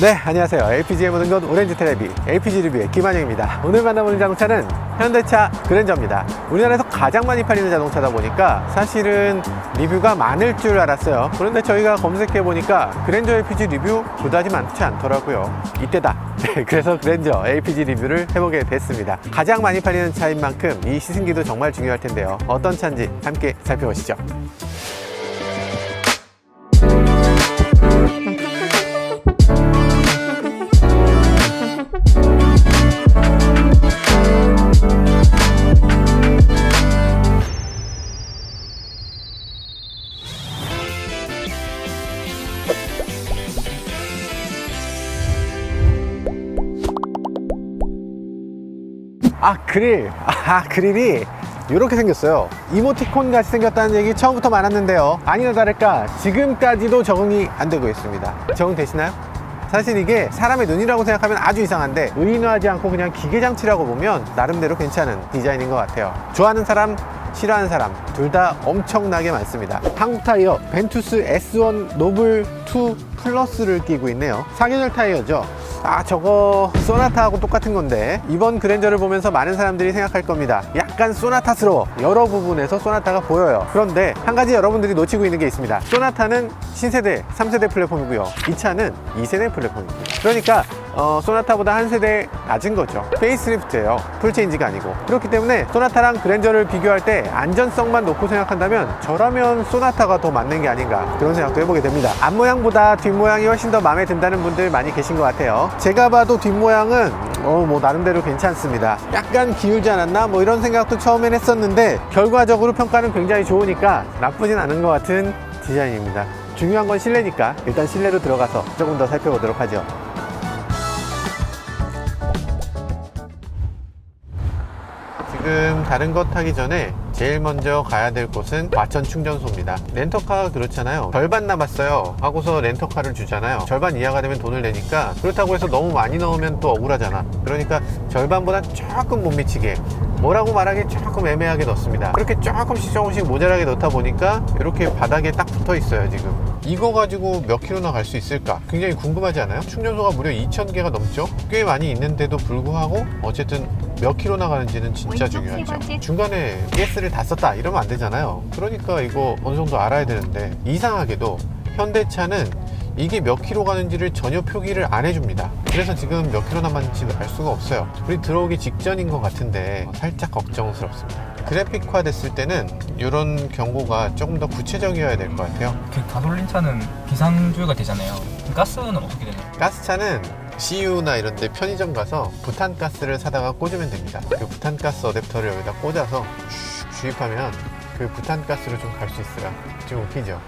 네, 안녕하세요. LPG의 모든 것 오렌지 텔레비 LPG 리뷰의 김한영입니다. 오늘 만나보는 자동차는 현대차 그랜저입니다. 우리나라에서 가장 많이 팔리는 자동차다 보니까 사실은 리뷰가 많을 줄 알았어요. 그런데 저희가 검색해 보니까 그랜저 LPG 리뷰 그다지 많지 않더라고요. 이때다. 네, 그래서 그랜저 LPG 리뷰를 해보게 됐습니다. 가장 많이 팔리는 차인 만큼 이 시승기도 정말 중요할 텐데요. 어떤 차인지 함께 살펴보시죠. 아 그릴. 아 그릴이 이렇게 생겼어요. 이모티콘 같이 생겼다는 얘기 처음부터 많았는데요. 아니나 다를까 지금까지도 적응이 안 되고 있습니다. 적응되시나요? 사실 이게 사람의 눈이라고 생각하면 아주 이상한데 의인화하지 않고 그냥 기계장치라고 보면 나름대로 괜찮은 디자인인 것 같아요. 좋아하는 사람 싫어하는 사람 둘 다 엄청나게 많습니다. 한국 타이어 벤투스 S1 노블 2 플러스를 끼고 있네요. 4계절 타이어죠 아 저거 소나타하고 똑같은 건데 이번 그랜저를 보면서 많은 사람들이 생각할 겁니다. 약간 소나타스러워. 여러 부분에서 소나타가 보여요. 그런데 한 가지 여러분들이 놓치고 있는 게 있습니다. 소나타는 신세대 3세대 플랫폼이고요. 이 차는 2세대 플랫폼입니다. 그러니까 어, 소나타보다 한 세대 낮은 거죠. 페이스리프트예요. 풀체인지가 아니고. 그렇기 때문에 소나타랑 그랜저를 비교할 때 안전성만 놓고 생각한다면 저라면 소나타가 더 맞는 게 아닌가 그런 생각도 해보게 됩니다. 앞모양보다 뒷모양이 훨씬 더 마음에 든다는 분들 많이 계신 것 같아요. 제가 봐도 뒷모양은 어, 뭐 나름대로 괜찮습니다. 약간 기울지 않았나? 뭐 이런 생각도 처음엔 했었는데 결과적으로 평가는 굉장히 좋으니까 나쁘진 않은 것 같은 디자인입니다. 중요한 건 실내니까 일단 실내로 들어가서 조금 더 살펴보도록 하죠 지금 다른 것 하기 전에 제일 먼저 가야 될 곳은 과천 충전소입니다. 렌터카가 그렇잖아요. 절반 남았어요. 하고서 렌터카를 주잖아요. 절반 이하가 되면 돈을 내니까 그렇다고 해서 너무 많이 넣으면 또 억울하잖아. 그러니까 절반보다 조금 못 미치게 뭐라고 말하기 조금 애매하게 넣습니다. 그렇게 조금씩 조금씩 모자라게 넣다 보니까 이렇게 바닥에 딱 붙어 있어요, 지금. 이거 가지고 몇 킬로나 갈 수 있을까? 굉장히 궁금하지 않아요? 충전소가 무려 2,000개가 넘죠? 꽤 많이 있는데도 불구하고 어쨌든 몇 킬로 나 가는지는 진짜 중요하죠. 중간에 가스를 다 썼다 이러면 안 되잖아요. 그러니까 이거 어느 정도 알아야 되는데 이상하게도 현대차는 이게 몇 킬로 가는지를 전혀 표기를 안 해줍니다. 그래서 지금 몇 킬로 남았는지 알 수가 없어요. 우리 들어오기 직전인 것 같은데 살짝 걱정스럽습니다. 그래픽화 됐을 때는 이런 경고가 조금 더 구체적이어야 될 것 같아요. 그 가솔린 차는 비상조회가 되잖아요. 가스는 어떻게 되나요? 가스차는 CU나 이런 데 편의점 가서 부탄가스를 사다가 꽂으면 됩니다. 그 부탄가스 어댑터를 여기다 꽂아서 슉 주입하면 그 부탄가스로 좀 갈 수 있어요. 좀 웃기죠?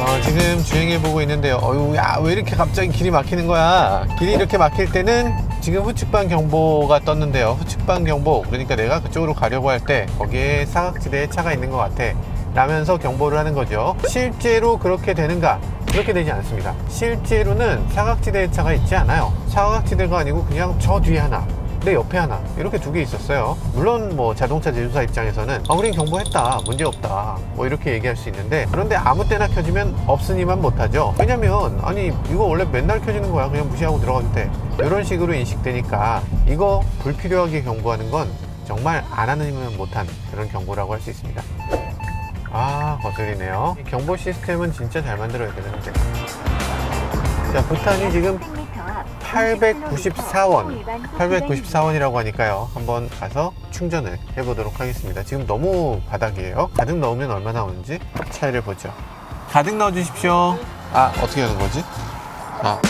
어, 지금 주행해보고 있는데요. 어유, 야, 왜 이렇게 갑자기 길이 막히는 거야? 길이 이렇게 막힐 때는 지금 후측방 경보가 떴는데요. 후측방 경보. 그러니까 내가 그쪽으로 가려고 할 때 거기에 사각지대에 차가 있는 것 같아. 라면서 경보를 하는 거죠. 실제로 그렇게 되는가? 그렇게 되지 않습니다. 실제로는 사각지대에 차가 있지 않아요. 사각지대가 아니고 그냥 저 뒤에 하나. 내 옆에 하나. 이렇게 두 개 있었어요. 물론 뭐 자동차 제조사 입장에서는 아 우린 경보했다. 문제없다. 뭐 이렇게 얘기할 수 있는데 그런데 아무 때나 켜지면 없으니만 못하죠. 왜냐면 아니 이거 원래 맨날 켜지는 거야. 그냥 무시하고 들어가도 돼. 이런 식으로 인식되니까 이거 불필요하게 경고하는 건 정말 안 하면 못한 그런 경고라고 할 수 있습니다. 아 거슬리네요. 이 경보 시스템은 진짜 잘 만들어야 되는데. 자 부탄이 지금 894원. 894원이라고 하니까요. 한번 가서 충전을 해보도록 하겠습니다. 지금 너무 바닥이에요. 가득 넣으면 얼마 나오는지 차이를 보죠. 가득 넣어 주십시오. 아 어떻게 하는 거지? 아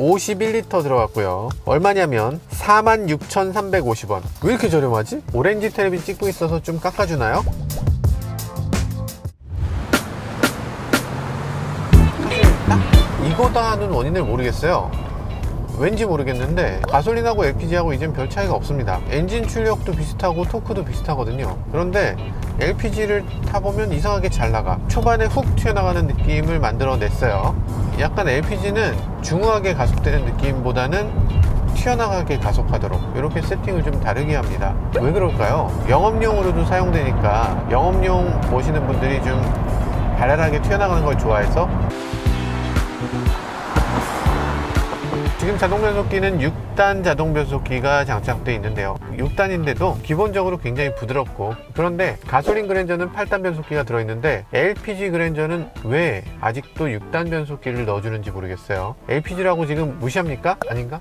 (51리터) 들어갔고요 얼마냐면 46,350원 왜 이렇게 저렴하지? 오렌지 텔레비 찍고 있어서 좀 깎아주나요? 이거다 하는 원인을 모르겠어요 왠지 모르겠는데 가솔린하고 LPG하고 이젠 별 차이가 없습니다. 엔진 출력도 비슷하고 토크도 비슷하거든요. 그런데 LPG를 타보면 이상하게 잘 나가. 초반에 훅 튀어나가는 느낌을 만들어 냈어요. 약간 LPG는 중후하게 가속되는 느낌보다는 튀어나가게 가속하도록 이렇게 세팅을 좀 다르게 합니다. 왜 그럴까요? 영업용으로도 사용되니까 영업용 보시는 분들이 좀 발랄하게 튀어나가는 걸 좋아해서 지금 자동 변속기는 6단 자동 변속기가 장착되어 있는데요. 6단인데도 기본적으로 굉장히 부드럽고 그런데 가솔린 그랜저는 8단 변속기가 들어있는데 LPG 그랜저는 왜 아직도 6단 변속기를 넣어주는지 모르겠어요. LPG라고 지금 무시합니까? 아닌가?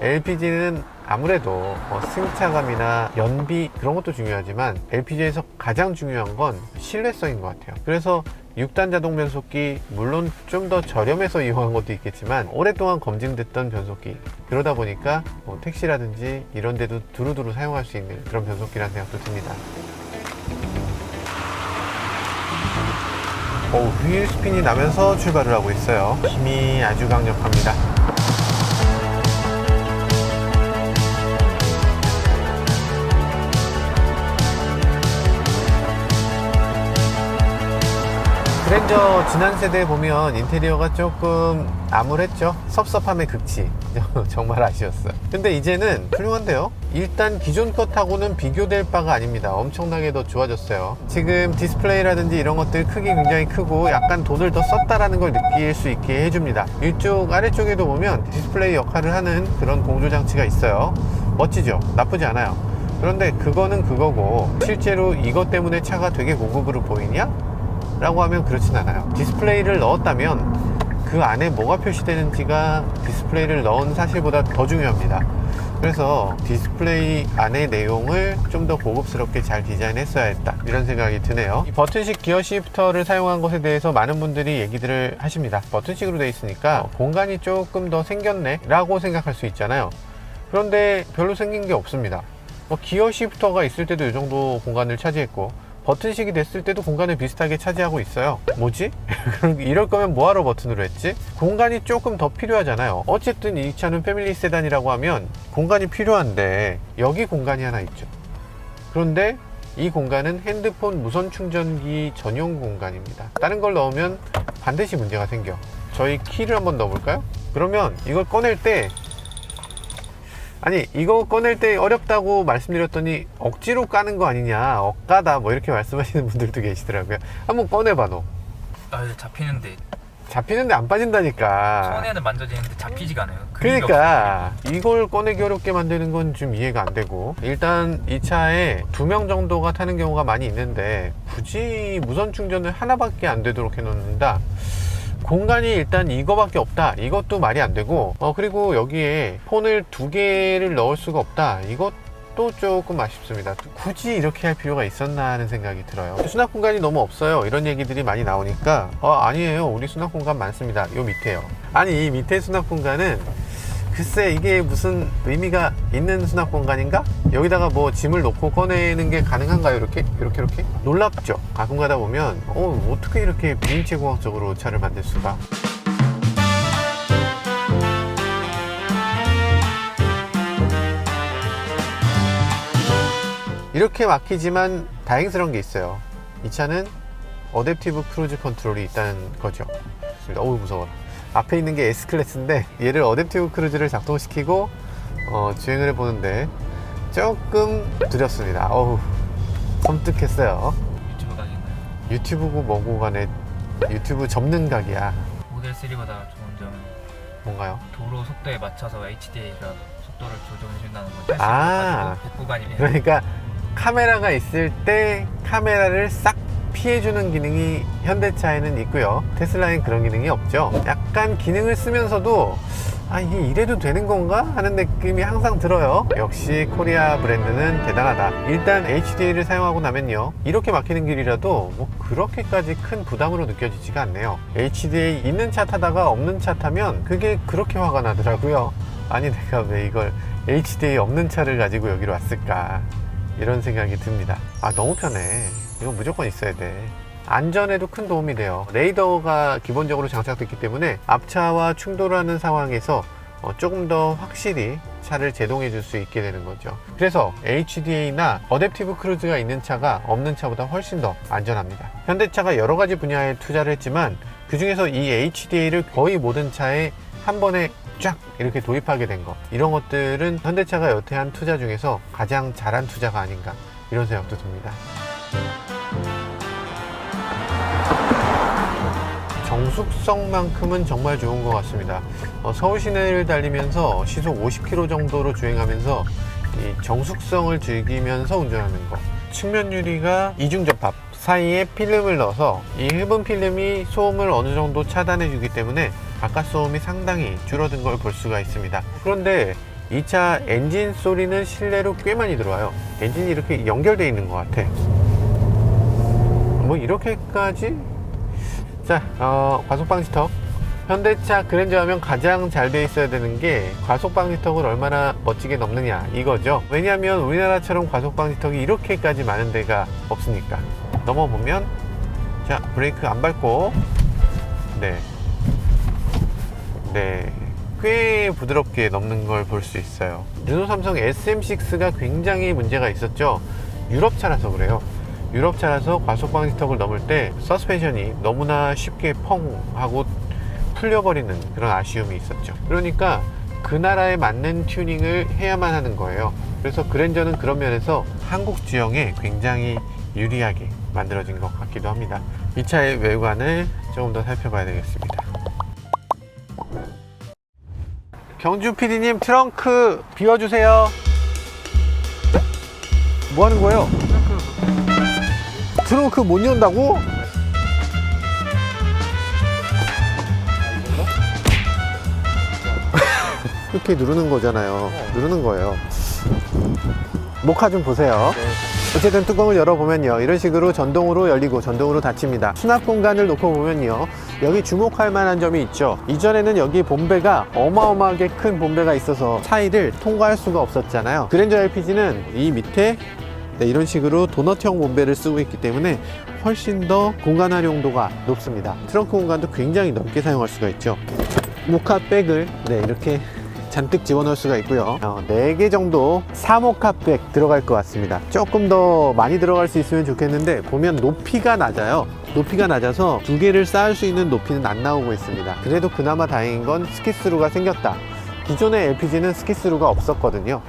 LPG는 아무래도 뭐 승차감이나 연비 그런 것도 중요하지만 LPG에서 가장 중요한 건 신뢰성인 것 같아요. 그래서 6단 자동 변속기 물론 좀 더 저렴해서 이용한 것도 있겠지만 오랫동안 검증됐던 변속기 그러다 보니까 뭐 택시라든지 이런 데도 두루두루 사용할 수 있는 그런 변속기라는 생각도 듭니다. 오, 휠 스핀이 나면서 출발을 하고 있어요. 힘이 아주 강력합니다. 그랜저 지난 세대 보면 인테리어가 조금 암울했죠. 섭섭함의 극치. 정말 아쉬웠어요. 근데 이제는 훌륭한데요. 일단 기존 것하고는 비교될 바가 아닙니다. 엄청나게 더 좋아졌어요. 지금 디스플레이라든지 이런 것들 크기 굉장히 크고 약간 돈을 더 썼다라는 걸 느낄 수 있게 해줍니다. 이쪽 아래쪽에도 보면 디스플레이 역할을 하는 그런 공조 장치가 있어요. 멋지죠? 나쁘지 않아요. 그런데 그거는 그거고 실제로 이것 때문에 차가 되게 고급으로 보이냐? 라고 하면 그렇진 않아요. 디스플레이를 넣었다면 그 안에 뭐가 표시되는지가 디스플레이를 넣은 사실보다 더 중요합니다. 그래서 디스플레이 안의 내용을 좀 더 고급스럽게 잘 디자인했어야 했다. 이런 생각이 드네요. 이 버튼식 기어 시프터를 사용한 것에 대해서 많은 분들이 얘기들을 하십니다. 버튼식으로 되어 있으니까 공간이 조금 더 생겼네 라고 생각할 수 있잖아요. 그런데 별로 생긴 게 없습니다. 뭐 기어 시프터가 있을 때도 이 정도 공간을 차지했고 버튼식이 됐을 때도 공간을 비슷하게 차지하고 있어요. 뭐지? 이럴 거면 뭐하러 버튼으로 했지? 공간이 조금 더 필요하잖아요. 어쨌든 이 차는 패밀리 세단이라고 하면 공간이 필요한데 여기 공간이 하나 있죠. 그런데 이 공간은 핸드폰 무선 충전기 전용 공간입니다. 다른 걸 넣으면 반드시 문제가 생겨. 저희 키를 한번 넣어볼까요? 그러면 이걸 꺼낼 때 아니 이거 꺼낼 때 어렵다고 말씀드렸더니 억지로 까는 거 아니냐. 억까다. 뭐 이렇게 말씀하시는 분들도 계시더라고요. 한번 꺼내봐 너. 아 잡히는데. 잡히는데 안 빠진다니까. 손에는 만져지는데 잡히지가 않아요. 그러니까. 이걸 꺼내기 어렵게 만드는 건 좀 이해가 안 되고. 일단 이 차에 두 명 정도가 타는 경우가 많이 있는데 굳이 무선 충전을 하나밖에 안 되도록 해놓는다 공간이 일단 이거밖에 없다. 이것도 말이 안 되고 어 그리고 여기에 폰을 두 개를 넣을 수가 없다. 이것도 조금 아쉽습니다. 굳이 이렇게 할 필요가 있었나 하는 생각이 들어요. 수납 공간이 너무 없어요. 이런 얘기들이 많이 나오니까 어 아니에요. 우리 수납 공간 많습니다. 요 밑에요. 아니 이 밑에 수납 공간은 글쎄 이게 무슨 의미가 있는 수납 공간인가? 여기다가 뭐 짐을 놓고 꺼내는 게 가능한가요? 이렇게? 이렇게 이렇게? 놀랍죠? 가끔 가다 보면 어 어떻게 이렇게 비인체 공학적으로 차를 만들 수가? 이렇게 막히지만 다행스러운 게 있어요. 이 차는 어댑티브 크루즈 컨트롤이 있다는 거죠. 어우 무서워라. 앞에 있는 게 S클래스인데 얘를 어댑티브 크루즈를 작동시키고 어, 주행을 해보는데 조금 두렵습니다. 어우 섬뜩했어요. 유튜브 각인가요? 유튜브고 뭐고 간에 유튜브 접는 각이야. 모델 3보다 좋은 점은 뭔가요? 도로 속도에 맞춰서 HDA가 속도를 조정해준다는 거죠. 아. 100구간이면 그러니까 카메라가 있을 때 카메라를 싹 피해주는 기능이 현대차에는 있고요. 테슬라엔 그런 기능이 없죠. 약간 기능을 쓰면서도 아 이게 이래도 되는 건가 하는 느낌이 항상 들어요. 역시 코리아 브랜드는 대단하다. 일단 HDA를 사용하고 나면요. 이렇게 막히는 길이라도 뭐 그렇게까지 큰 부담으로 느껴지지가 않네요. HDA 있는 차 타다가 없는 차 타면 그게 그렇게 화가 나더라고요. 아니 내가 왜 이걸 HDA 없는 차를 가지고 여기로 왔을까 이런 생각이 듭니다. 아 너무 편해. 이건 무조건 있어야 돼. 안전에도 큰 도움이 돼요. 레이더가 기본적으로 장착됐기 때문에 앞차와 충돌하는 상황에서 어, 조금 더 확실히 차를 제동해 줄 수 있게 되는 거죠. 그래서 HDA나 어댑티브 크루즈가 있는 차가 없는 차보다 훨씬 더 안전합니다. 현대차가 여러 가지 분야에 투자를 했지만 그 중에서 이 HDA를 거의 모든 차에 한 번에 쫙 이렇게 도입하게 된거 이런 것들은 현대차가 여태 한 투자 중에서 가장 잘한 투자가 아닌가 이런 생각도 듭니다. 정숙성만큼은 정말 좋은 것 같습니다. 어, 서울 시내를 달리면서 시속 50km 정도로 주행하면서 이 정숙성을 즐기면서 운전하는 거. 측면 유리가 이중 접합 사이에 필름을 넣어서 이 흡은 필름이 소음을 어느 정도 차단해 주기 때문에 바깥 소음이 상당히 줄어든 걸 볼 수가 있습니다. 그런데 이 차 엔진 소리는 실내로 꽤 많이 들어와요. 엔진이 이렇게 연결되어 있는 것 같아. 뭐 이렇게까지 자, 어, 과속 방지턱. 현대차 그랜저 하면 가장 잘 돼 있어야 되는 게 과속 방지턱을 얼마나 멋지게 넘느냐 이거죠. 왜냐하면 우리나라처럼 과속 방지턱이 이렇게까지 많은 데가 없으니까. 넘어보면 자 브레이크 안 밟고 네, 네. 꽤 부드럽게 넘는 걸 볼 수 있어요. 르노 삼성 SM6가 굉장히 문제가 있었죠. 유럽차라서 그래요. 유럽차라서 과속 방지턱을 넘을 때 서스펜션이 너무나 쉽게 펑 하고 풀려버리는 그런 아쉬움이 있었죠. 그러니까 그 나라에 맞는 튜닝을 해야만 하는 거예요. 그래서 그랜저는 그런 면에서 한국 지형에 굉장히 유리하게 만들어진 것 같기도 합니다. 이 차의 외관을 조금 더 살펴봐야 되겠습니다. 경주 PD님 트렁크 비워주세요. 뭐 하는 거예요? 트렁크 못 연다고? 이렇게 누르는 거잖아요. 누르는 거예요. 모카 좀 보세요. 어쨌든 뚜껑을 열어보면요. 이런 식으로 전동으로 열리고 전동으로 닫힙니다. 수납 공간을 놓고 보면요. 여기 주목할 만한 점이 있죠. 이전에는 여기 본배가 어마어마하게 큰 본배가 있어서 차이를 통과할 수가 없었잖아요. 그랜저 LPG는 이 밑에 네, 이런 식으로 도넛형 본배를 쓰고 있기 때문에 훨씬 더 공간 활용도가 높습니다. 트렁크 공간도 굉장히 넓게 사용할 수가 있죠. 모카백을 네, 이렇게 잔뜩 집어넣을 수가 있고요. 어, 4개 정도 사모카백 들어갈 것 같습니다. 조금 더 많이 들어갈 수 있으면 좋겠는데 보면 높이가 낮아요. 높이가 낮아서 두 개를 쌓을 수 있는 높이는 안 나오고 있습니다. 그래도 그나마 다행인 건 스키스루가 생겼다. 기존의 LPG는 스키스루가 없었거든요.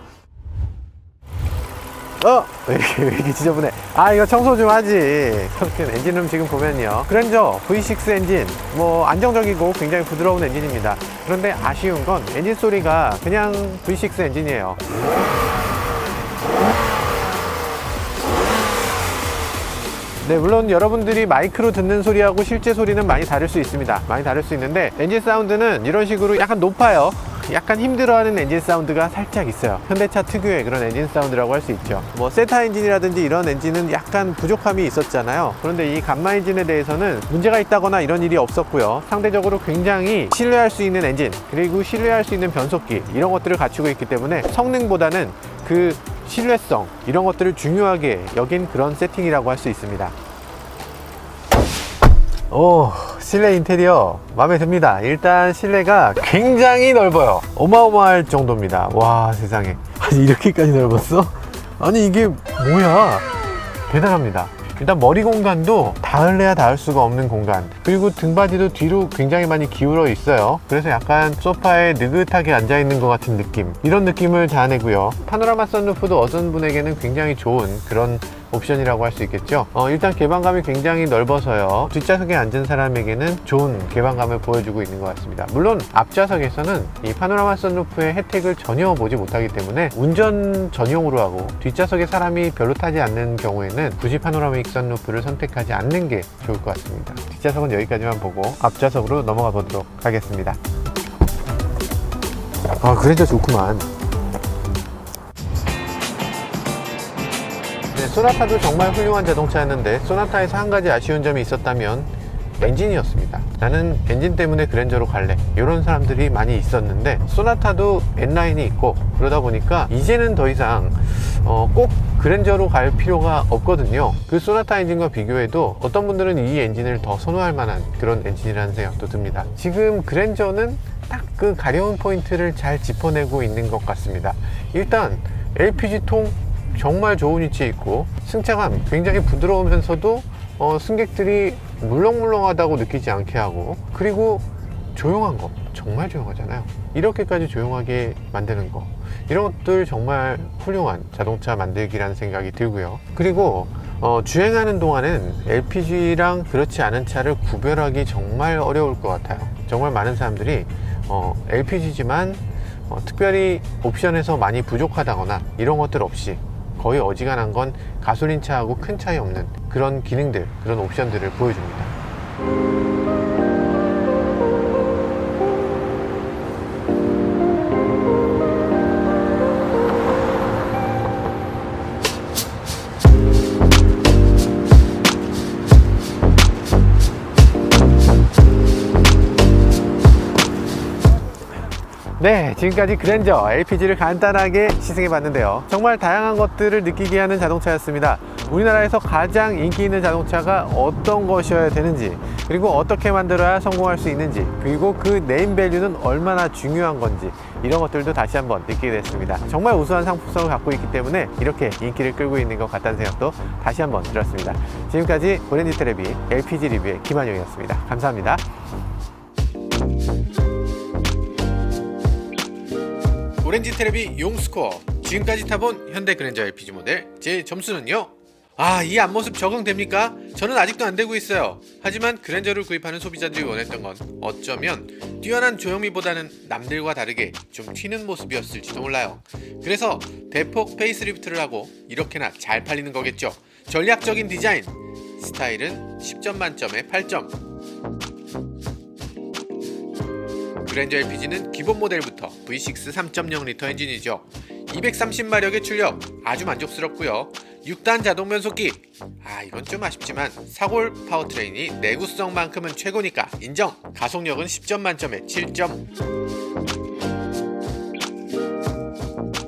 어! 왜 이렇게, 왜 이렇게 지저분해? 아, 이거 청소 좀 하지. 이렇게 엔진룸 지금 보면요. 그랜저 V6 엔진, 뭐, 안정적이고 굉장히 부드러운 엔진입니다. 그런데 아쉬운 건 엔진 소리가 그냥 V6 엔진이에요. 네, 물론 여러분들이 마이크로 듣는 소리하고 실제 소리는 많이 다를 수 있습니다. 많이 다를 수 있는데 엔진 사운드는 이런 식으로 약간 높아요. 약간 힘들어하는 엔진 사운드가 살짝 있어요. 현대차 특유의 그런 엔진 사운드라고 할 수 있죠. 뭐 세타 엔진이라든지 이런 엔진은 약간 부족함이 있었잖아요. 그런데 이 감마 엔진에 대해서는 문제가 있다거나 이런 일이 없었고요. 상대적으로 굉장히 신뢰할 수 있는 엔진 그리고 신뢰할 수 있는 변속기 이런 것들을 갖추고 있기 때문에 성능보다는 그 신뢰성 이런 것들을 중요하게 여긴 그런 세팅이라고 할 수 있습니다. 오, 실내 인테리어 마음에 듭니다. 일단 실내가 굉장히 넓어요. 어마어마할 정도입니다. 와, 세상에. 아니, 이렇게까지 넓었어? 아니, 이게 뭐야? 대단합니다. 일단 머리 공간도 닿을래야 닿을 수가 없는 공간. 그리고 등받이도 뒤로 굉장히 많이 기울어 있어요. 그래서 약간 소파에 느긋하게 앉아 있는 것 같은 느낌. 이런 느낌을 자아내고요. 파노라마 선루프도 어떤 분에게는 굉장히 좋은 그런 옵션이라고 할 수 있겠죠. 어, 일단 개방감이 굉장히 넓어서요. 뒷좌석에 앉은 사람에게는 좋은 개방감을 보여주고 있는 것 같습니다. 물론 앞좌석에서는 이 파노라마 선루프의 혜택을 전혀 보지 못하기 때문에 운전 전용으로 하고 뒷좌석에 사람이 별로 타지 않는 경우에는 굳이 파노라믹 선루프를 선택하지 않는 게 좋을 것 같습니다. 뒷좌석은 여기까지만 보고 앞좌석으로 넘어가 보도록 하겠습니다. 아, 그래도 좋구만. 소나타도 정말 훌륭한 자동차였는데 소나타에서 한 가지 아쉬운 점이 있었다면 엔진이었습니다. 나는 엔진 때문에 그랜저로 갈래. 이런 사람들이 많이 있었는데 소나타도 N라인이 있고 그러다 보니까 이제는 더 이상 어, 꼭 그랜저로 갈 필요가 없거든요. 그 소나타 엔진과 비교해도 어떤 분들은 이 엔진을 더 선호할 만한 그런 엔진이라는 생각도 듭니다. 지금 그랜저는 딱 그 가려운 포인트를 잘 짚어내고 있는 것 같습니다. 일단 LPG통 정말 좋은 위치에 있고 승차감 굉장히 부드러우면서도 어, 승객들이 물렁물렁하다고 느끼지 않게 하고 그리고 조용한 거 정말 조용하잖아요. 이렇게까지 조용하게 만드는 거. 이런 것들 정말 훌륭한 자동차 만들기라는 생각이 들고요. 그리고 어, 주행하는 동안은 LPG랑 그렇지 않은 차를 구별하기 정말 어려울 것 같아요. 정말 많은 사람들이 어, LPG지만 어, 특별히 옵션에서 많이 부족하다거나 이런 것들 없이 거의 어지간한 건 가솔린 차하고 큰 차이 없는 그런 기능들, 그런 옵션들을 보여줍니다. 네, 지금까지 그랜저 LPG를 간단하게 시승해 봤는데요. 정말 다양한 것들을 느끼게 하는 자동차였습니다. 우리나라에서 가장 인기 있는 자동차가 어떤 것이어야 되는지, 그리고 어떻게 만들어야 성공할 수 있는지, 그리고 그 네임 밸류는 얼마나 중요한 건지, 이런 것들도 다시 한번 느끼게 됐습니다. 정말 우수한 상품성을 갖고 있기 때문에 이렇게 인기를 끌고 있는 것 같다는 생각도 다시 한번 들었습니다. 지금까지 오렌지 테레비 LPG 리뷰의 김한용이었습니다. 감사합니다. 오렌지 테레비 용스코어. 지금까지 타본 현대 그랜저 LPG 모델 제 점수는요? 아 이 앞모습 적응됩니까? 저는 아직도 안 되고 있어요. 하지만 그랜저를 구입하는 소비자들이 원했던 건 어쩌면 뛰어난 조형미보다는 남들과 다르게 좀 튀는 모습이었을지도 몰라요. 그래서 대폭 페이스리프트를 하고 이렇게나 잘 팔리는 거겠죠. 전략적인 디자인. 스타일은 10점 만점에 8점 그랜저 LPG는 기본 모델부터 V6 3.0L 엔진이죠. 230마력의 출력 아주 만족스럽고요. 6단 자동 변속기 아 이건 좀 아쉽지만 사골 파워트레인이 내구성만큼은 최고니까 인정. 가속력은 10점 만점에 7점.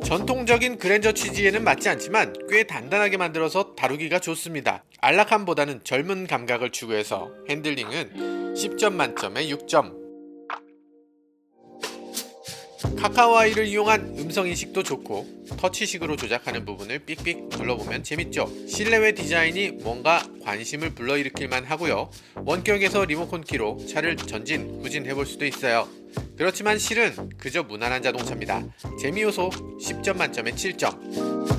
전통적인 그랜저 취지에는 맞지 않지만 꽤 단단하게 만들어서 다루기가 좋습니다. 안락함보다는 젊은 감각을 추구해서 핸들링은 10점 만점에 6점. 카카오아이를 이용한 음성 인식도 좋고 터치식으로 조작하는 부분을 삑삑 눌러보면 재밌죠. 실내외 디자인이 뭔가 관심을 불러일으킬만 하고요. 원격에서 리모컨 키로 차를 전진, 후진 해볼 수도 있어요. 그렇지만 실은 그저 무난한 자동차입니다. 재미 요소 10점 만점에 7점.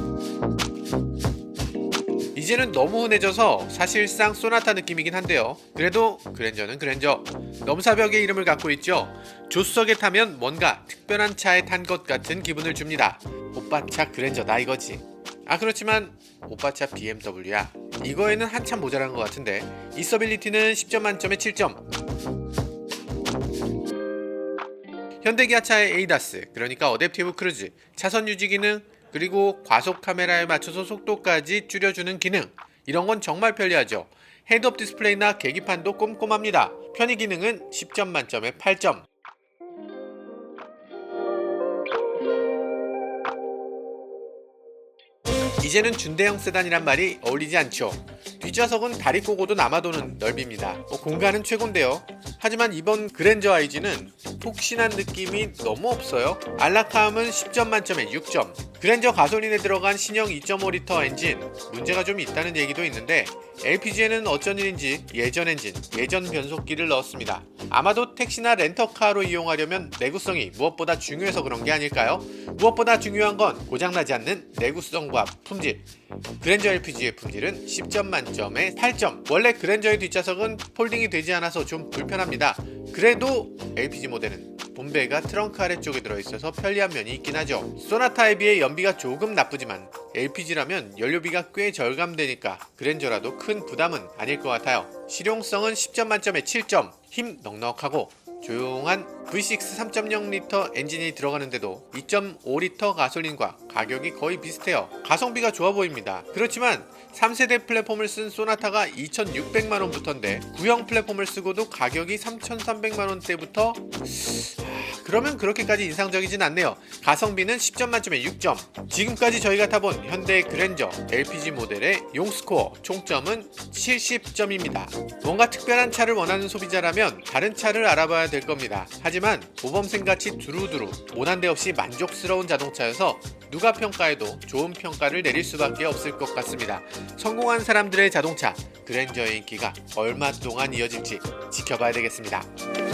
이제는 너무 흔해져서 사실상 소나타 느낌이긴 한데요. 그래도 그랜저는 그랜저. 넘사벽의 이름을 갖고 있죠. 조수석에 타면 뭔가 특별한 차에 탄 것 같은 기분을 줍니다. 오빠 차 그랜저다 이거지. 아 그렇지만 오빠 차 BMW야. 이거에는 한참 모자란 것 같은데. 이서빌리티는 10점 만점에 7점. 현대기아차의 에이다스, 그러니까 어댑티브 크루즈, 차선 유지 기능, 그리고 과속 카메라에 맞춰서 속도까지 줄여주는 기능. 이런 건 정말 편리하죠. 헤드업 디스플레이나 계기판도 꼼꼼합니다. 편의 기능은 10점 만점에 8점. 이제는 준대형 세단이란 말이 어울리지 않죠. 뒷좌석은 다리 꼬고도 남아도는 넓입니다. 뭐 공간은 최고인데요. 하지만 이번 그랜저 IG는 폭신한 느낌이 너무 없어요. 안락함은 10점 만점에 6점. 그랜저 가솔린에 들어간 신형 2.5리터 엔진 문제가 좀 있다는 얘기도 있는데 LPG에는 어쩐 일인지 예전 엔진, 예전 변속기를 넣었습니다. 아마도 택시나 렌터카로 이용하려면 내구성이 무엇보다 중요해서 그런 게 아닐까요? 무엇보다 중요한 건 고장나지 않는 내구성과 품질. 그랜저 LPG의 품질은 10점 만 점에 8점. 원래 그랜저의 뒷좌석은 폴딩이 되지 않아서 좀 불편합니다. 그래도 LPG 모델은 본배가 트렁크 아래쪽에 들어있어서 편리한 면이 있긴 하죠. 소나타에 비해 연비가 조금 나쁘지만 LPG라면 연료비가 꽤 절감되니까 그랜저라도 큰 부담은 아닐 것 같아요. 실용성은 10점 만점에 7점. 힘 넉넉하고 조용한 V6 3.0L 엔진이 들어가는데도 2.5L 가솔린과 가격이 거의 비슷해요. 가성비가 좋아 보입니다. 그렇지만 3세대 플랫폼을 쓴 소나타가 2,600만원부터인데 구형 플랫폼을 쓰고도 가격이 3,300만원대부터 그러면 그렇게까지 인상적이진 않네요. 가성비는 10점 만점에 6점. 지금까지 저희가 타본 현대 그랜저 LPG 모델의 용스코어 총점은 70점입니다. 뭔가 특별한 차를 원하는 소비자라면 다른 차를 알아봐야 될 겁니다. 하지만 모범생같이 두루두루 모난데 없이 만족스러운 자동차여서 누가 평가해도 좋은 평가를 내릴 수밖에 없을 것 같습니다. 성공한 사람들의 자동차 그랜저의 인기가 얼마 동안 이어질지 지켜봐야 되겠습니다.